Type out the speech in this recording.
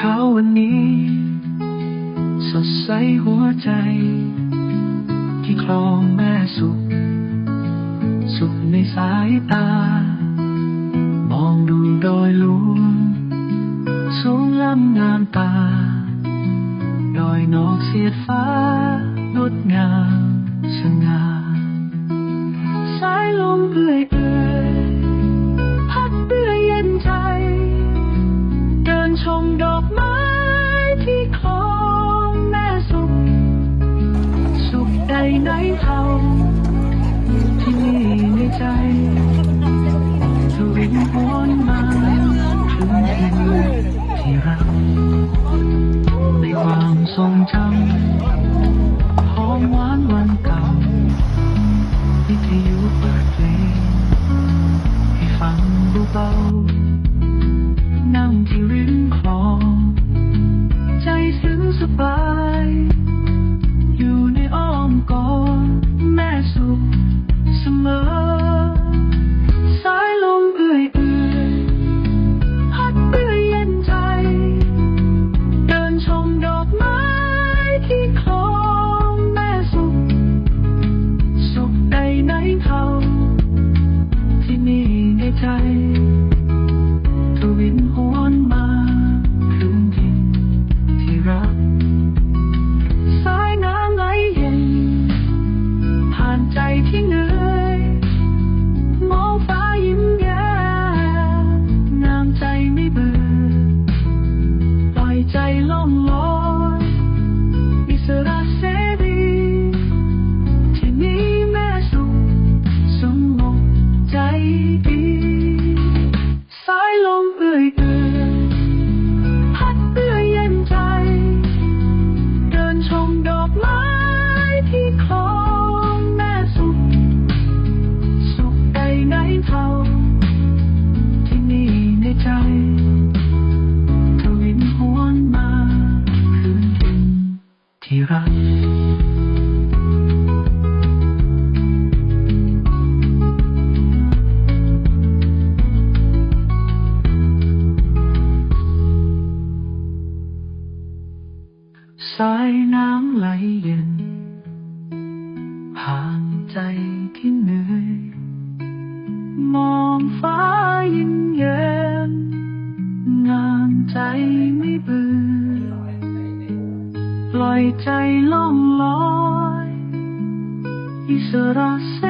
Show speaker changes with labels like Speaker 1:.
Speaker 1: เช้าวันนี้ สดใสหัวใจ ที่คลองแม่สุข สุขในสายตา มองดูโดยลุ่มสูงล้ำงามตา ดอยนอกเสียดฟ้างดงามสง่า เทาที่มีในใจทวินวนมาถึงที่ที่รักในความทรงจำหอมหวานวันเก่าวิทยุเปิดเพลงให้ฟังเบาๆนั่งที่ริมคลอง ใจซึ้งสบาย สายน้ำไหลเย็นผ่านใจที่เหนื่อย มองฟ้ายิ้มแย้มงามใจไม่เบื่อ ปล่อยใจล่องลอยอิสระเส